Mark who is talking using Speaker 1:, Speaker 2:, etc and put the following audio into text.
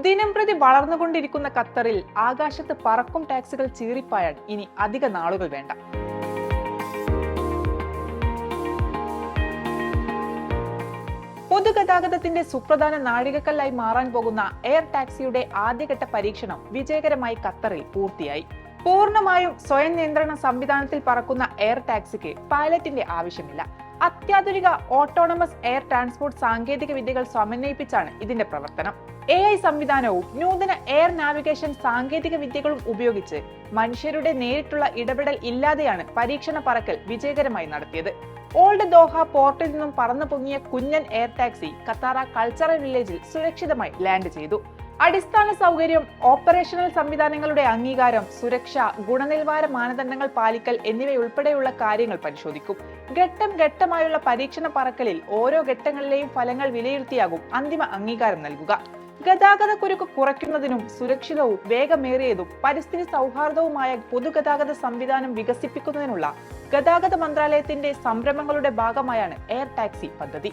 Speaker 1: ദിനംപ്രതി വളർന്നുകൊണ്ടിരിക്കുന്ന ഖത്തറിൽ ആകാശത്ത് പറക്കും ടാക്സുകൾ ചീറിപ്പായാൻ ഇനി അധിക നാളുകൾ വേണ്ട. പൊതുഗതാഗതത്തിന്റെ സുപ്രധാന നാഴികക്കല്ലായി മാറാൻ പോകുന്ന എയർ ടാക്സിയുടെ ആദ്യഘട്ട പരീക്ഷണം വിജയകരമായി ഖത്തറിൽ പൂർത്തിയായി. പൂർണമായും സ്വയം നിയന്ത്രണ സംവിധാനത്തിൽ പറക്കുന്ന എയർ ടാക്സിക്ക് പൈലറ്റിന്റെ ആവശ്യമില്ല. അത്യാധുനിക ഓട്ടോണമസ് എയർ ട്രാൻസ്പോർട്ട് സാങ്കേതിക വിദ്യകൾ സമന്വയിപ്പിച്ചാണ് ഇതിന്റെ പ്രവർത്തനം. എ ഐ സംവിധാനവും നൂതന എയർ നാവിഗേഷൻ സാങ്കേതിക വിദ്യകളും ഉപയോഗിച്ച് മനുഷ്യരുടെ നേരിട്ടുള്ള ഇടപെടൽ ഇല്ലാതെയാണ് പരീക്ഷണ പറക്കൽ വിജയകരമായി നടത്തിയത്. ഓൾഡ് ദോഹ പോർട്ടിൽ നിന്നും പറന്നു പൊങ്ങിയ കുഞ്ഞൻ എയർ ടാക്സി കത്താറ കൾച്ചറൽ വില്ലേജിൽ സുരക്ഷിതമായി ലാൻഡ് ചെയ്തു. അടിസ്ഥാന സൗകര്യം ഓപ്പറേഷണൽ സംവിധാനങ്ങളുടെ അംഗീകാരം സുരക്ഷ ഗുണനിലവാര മാനദണ്ഡങ്ങൾ പാലിക്കൽ എന്നിവയുൾപ്പെടെയുള്ള കാര്യങ്ങൾ പരിശോധിക്കും. ഘട്ടം ഘട്ടമായുള്ള പരീക്ഷണ പറക്കലിൽ ഓരോ ഘട്ടങ്ങളിലെയും ഫലങ്ങൾ വിലയിരുത്തിയാകും അന്തിമ അംഗീകാരം നൽകുക. ഗതാഗത കുരുക്ക് കുറയ്ക്കുന്നതിനും സുരക്ഷിതവും വേഗമേറിയതും പരിസ്ഥിതി സൗഹാർദ്ദവുമായ പൊതുഗതാഗത സംവിധാനം വികസിപ്പിക്കുന്നതിനുള്ള ഗതാഗത മന്ത്രാലയത്തിന്റെ സംരംഭങ്ങളുടെ ഭാഗമായാണ് എയർ ടാക്സി പദ്ധതി.